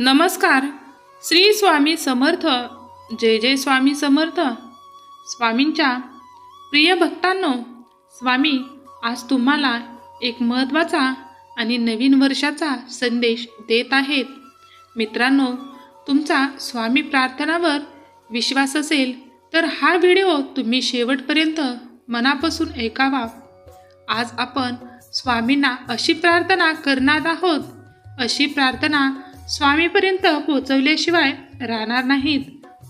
नमस्कार. श्री स्वामी समर्थ. जय जय स्वामी समर्थ. स्वामींच्या प्रिय भक्तांनो स्वामी आज तुम्हाला एक महत्त्वाचा आणि नवीन वर्षाचा संदेश देत आहेत. मित्रांनो तुमचा स्वामी प्रार्थनावर विश्वास असेल तर हा व्हिडिओ तुम्ही शेवटपर्यंत मनापासून ऐकावा. आज आपण स्वामींना अशी प्रार्थना करणार आहोत अशी प्रार्थना स्वामीपर्यंत पोचवल्याशिवाय राहणार नाहीत.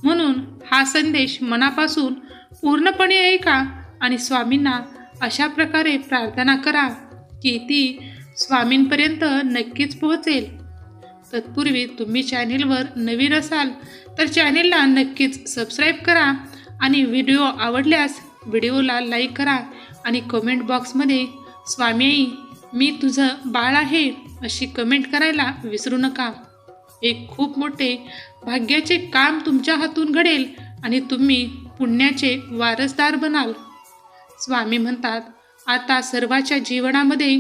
म्हणून हा संदेश मनापासून पूर्णपणे ऐका आणि स्वामींना अशा प्रकारे प्रार्थना करा की ती स्वामींपर्यंत नक्कीच पोहोचेल. तत्पूर्वी तुम्ही चॅनेलवर नवीन असाल तर चॅनेलला नक्कीच सबस्क्राईब करा आणि व्हिडिओ आवडल्यास व्हिडिओला लाईक करा आणि कमेंट बॉक्समध्ये स्वामी आई मी तुझं बाळ आहे अशी कमेंट करायला विसरू नका. एक खूप मोठे भाग्याचे काम तुमच्या हातून घडेल आणि तुम्ही पुण्याचे वारसदार बनाल. स्वामी म्हणतात आता सर्वाच्या जीवनामध्ये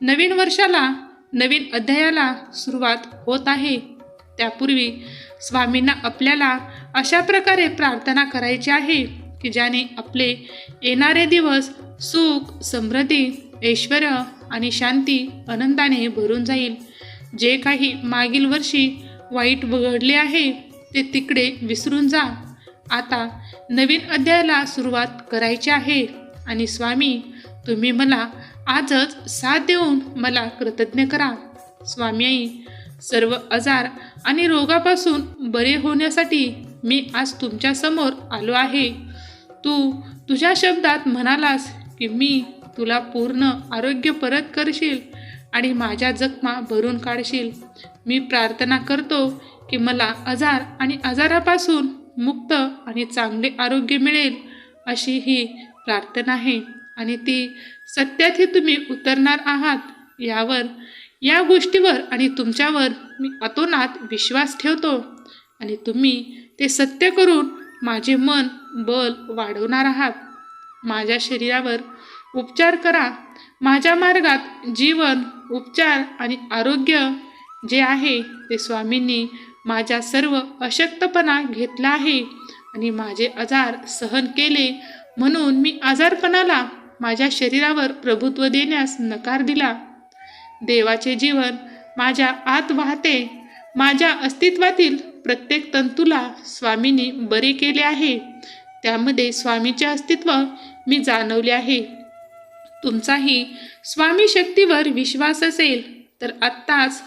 नवीन वर्षाला नवीन अध्यायाला सुरुवात होत आहे. त्यापूर्वी स्वामींना आपल्याला अशा प्रकारे प्रार्थना करायची आहे की ज्याने आपले येणारे दिवस सुख समृद्धी ऐश्वर आणि शांती आनंदाने भरून जाईल. जे काही मागील वर्षी वाईट बघडले आहे ते तिकडे विसरून जा. आता नवीन अध्यायाला सुरुवात करायची आहे. आणि स्वामी तुम्ही मला आजच साथ देऊन मला कृतज्ञ करा. स्वामी आई सर्व आजार आणि रोगापासून बरे होण्यासाठी मी आज तुमच्यासमोर आलो आहे. तू तुझ्या शब्दात म्हणालास की मी तुला पूर्ण आरोग्य परत करशील. आणि माझ्या जखमा भरून काढशील. मी प्रार्थना करतो की मला आजार आणि आजारापासून मुक्त आणि चांगले आरोग्य मिळेल अशी ही प्रार्थना आहे. आणि ती सत्यातही तुम्ही उतरणार आहात यावर या गोष्टीवर आणि तुमच्यावर मी अतोनात विश्वास ठेवतो. आणि तुम्ही ते सत्य करून माझे मन बल वाढवणार आहात. माझ्या शरीरावर उपचार करा. माझ्या मार्गात जीवन उपचार आणि आरोग्य जे आहे ते स्वामींनी माझ्या सर्व अशक्तपणा घेतला आहे आणि माझे आजार सहन केले म्हणून मी आजारपणाला माझ्या शरीरावर प्रभुत्व देण्यास नकार दिला. देवाचे जीवन माझ्या आत वाहते. माझ्या अस्तित्वातील प्रत्येक तंतूला स्वामींनी बरे केले आहे. त्यामध्ये स्वामीचे अस्तित्व मी जाणवले आहे. तुमचाही स्वामी शक्तीवर विश्वास असेल तर आत्ताच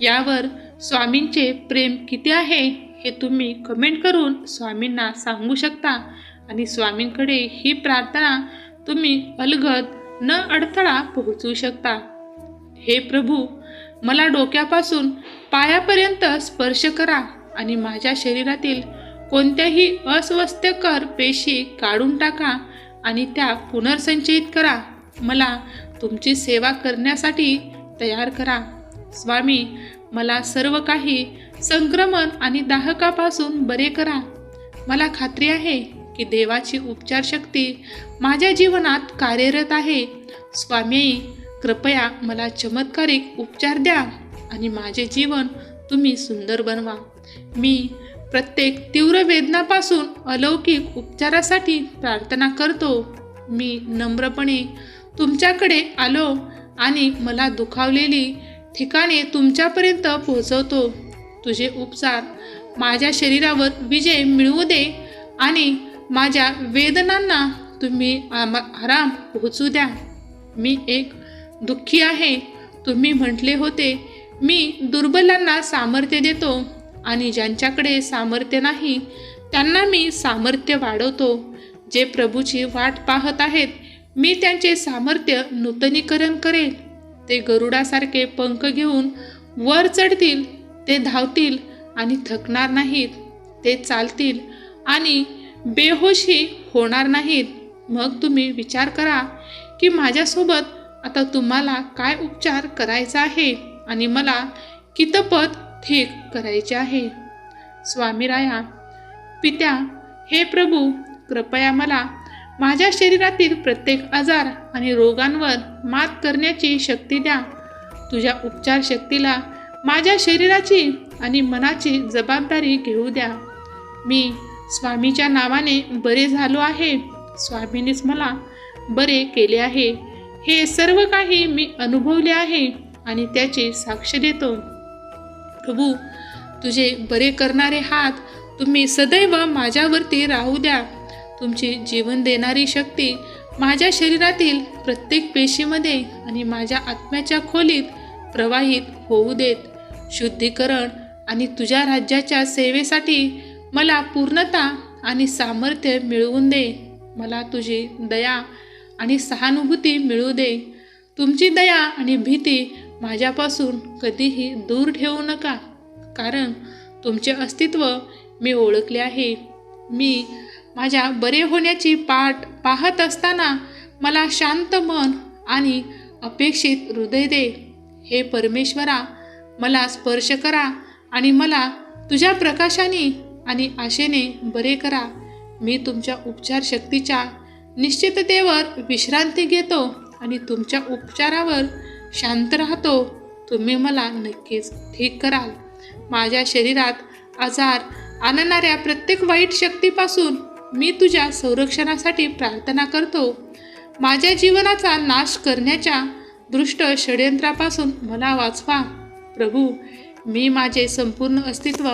यावर स्वामींचे प्रेम किती आहे हे तुम्ही कमेंट करून स्वामींना सांगू शकता. आणि स्वामींकडे ही प्रार्थना तुम्ही अलगद न अडथळा पोहोचवू शकता. हे प्रभू मला डोक्यापासून पायापर्यंत स्पर्श करा आणि माझ्या शरीरातील कोणत्याही अस्वस्थकर पेशी काढून टाका आणि त्या पुनर्संचयित करा. मला तुमची सेवा करण्यासाठी तयार करा. स्वामी मला सर्व काही संक्रमण आणि दाहकापासून बरे करा. मला खात्री आहे की देवाची उपचार शक्ती माझ्या जीवनात कार्यरत आहे. स्वामी कृपया मला चमत्कारिक उपचार द्या आणि माझे जीवन तुम्ही सुंदर बनवा. मी प्रत्येक तीव्र वेदनापासून अलौकिक उपचारासाठी प्रार्थना करतो. मी नम्रपणे तुमच्याकडे आलो आणि मला दुखावलेली ठिकाणे तुमच्यापर्यंत पोहोचवतो. तुझे उपचार माझ्या शरीरावर विजय मिळवू दे आणि माझ्या वेदनांना तुम्ही आमा- आराम पोहोचू द्या. मी एक दुःखी आहे. तुम्ही म्हटले होते मी दुर्बलांना सामर्थ्य देतो आणि ज्यांच्याकडे सामर्थ्य नाही त्यांना मी सामर्थ्य वाढवतो. जे प्रभूची वाट पाहत आहेत मी त्यांचे सामर्थ्य नूतनीकरण करेल. ते गरुडासारखे पंख घेऊन वर चढतील ते धावतील आणि थकणार नाहीत. ते चालतील आणि बेहोशी होणार नाहीत. मग तुम्ही विचार करा की माझ्यासोबत आता तुम्हाला काय उपचार करायचा आहे आणि मला कितपत ठीक करायचे आहे? स्वामीराया पित्या हे प्रभू कृपया मला माझ्या शरीरातील प्रत्येक आजार आणि रोगांवर मात करण्याची शक्ती द्या. तुझ्या उपचार शक्तीला माझ्या शरीराची आणि मनाची जबाबदारी घेऊ द्या. मी स्वामीच्या नावाने बरे झालो आहे. स्वामीनेच मला बरे केले आहे. हे सर्व काही मी अनुभवले आहे आणि त्याची साक्ष देतो. प्रभू तुझे बरे करणारे हात तुम्ही सदैव माझ्यावरती राहू द्या. तुमची जीवन देणारी शक्ती माझ्या शरीरातील प्रत्येक पेशीमध्ये आणि माझ्या आत्म्याच्या खोलीत प्रवाहित होऊ देत. शुद्धीकरण आणि तुझ्या राज्याच्या सेवेसाठी मला पूर्णता आणि सामर्थ्य मिळवून दे. मला तुझी दया आणि सहानुभूती मिळू दे. तुमची दया आणि भीती माझ्यापासून कधीही दूर ठेवू नका कारण तुमचे अस्तित्व मी ओळखले आहे. मी माझ्या बरे होण्याची पाठ पाहत असताना मला शांत मन आणि अपेक्षित हृदय दे. हे परमेश्वरा मला स्पर्श करा आणि मला तुझ्या प्रकाशाने आणि आशेने बरे करा. मी तुमच्या उपचार शक्तीच्या निश्चिततेवर विश्रांती घेतो आणि तुमच्या उपचारावर शांत राहतो. तुम्ही मला नक्कीच ठीक कराल. माझ्या शरीरात आजार आणणाऱ्या प्रत्येक वाईट शक्तीपासून मी तुझ्या संरक्षणासाठी प्रार्थना करतो. माझ्या जीवनाचा नाश करण्याच्या दृष्ट षडयंत्रापासून मला वाचवा. प्रभू मी माझे संपूर्ण अस्तित्व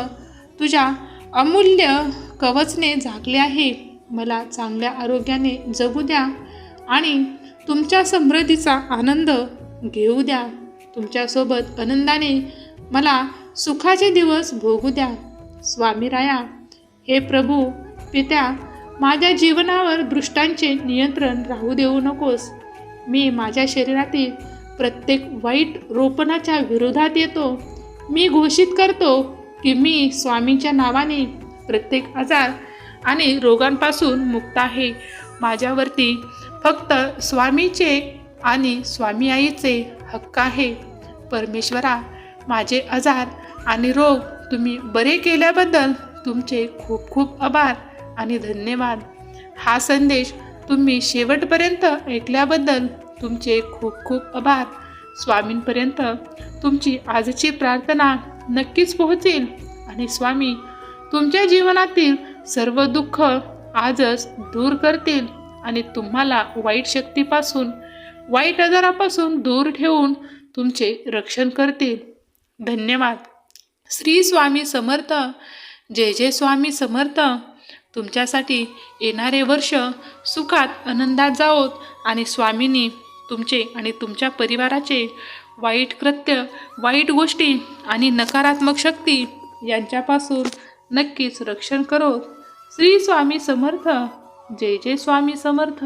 तुझ्या अमूल्य कवचने झाकले आहे. मला चांगल्या आरोग्याने जगू द्या आणि तुमच्या समृद्धीचा आनंद घेऊ द्या. तुमच्यासोबत आनंदाने मला सुखाचे दिवस भोगू द्या. स्वामी राया हे प्रभू पित्या माझ्या जीवनावर दृष्टांचे नियंत्रण राहू देऊ नकोस. मी माझ्या शरीरातील प्रत्येक वाईट रोपणाच्या विरोधात येतो. मी घोषित करतो की मी स्वामींच्या नावाने प्रत्येक आजार आणि रोगांपासून मुक्त आहे. माझ्यावरती फक्त स्वामीचे आणि स्वामी आईचे हक्क आहे. परमेश्वरा माझे आजार आणि रोग तुम्ही बरे केल्याबद्दल तुमचे खूप खूप आभार. आणि धन्यवाद. हा संदेश तुम्ही शेवटपर्यंत ऐकल्याबद्दल तुमचे खूप खूप आभार. स्वामींपर्यंत तुमची आजची प्रार्थना नक्कीच पोहोचेल. आणि स्वामी तुमच्या जीवनातील सर्व दुःख आजच दूर करतील आणि तुम्हाला वाईट शक्तीपासून वाईट आजारापासून दूर ठेवून तुमचे रक्षण करतील. धन्यवाद. श्री स्वामी समर्थ. जय जय स्वामी समर्थ. तुमच्यासाठी येणारे वर्ष सुखात आनंदात जाओत आणि स्वामींनी तुमचे आणि तुमच्या परिवाराचे वाईट कृत्य वाईट गोष्टी आणि नकारात्मक शक्ती यांच्यापासून नक्कीच रक्षण करो. श्री स्वामी समर्थ. जय जय स्वामी समर्थ.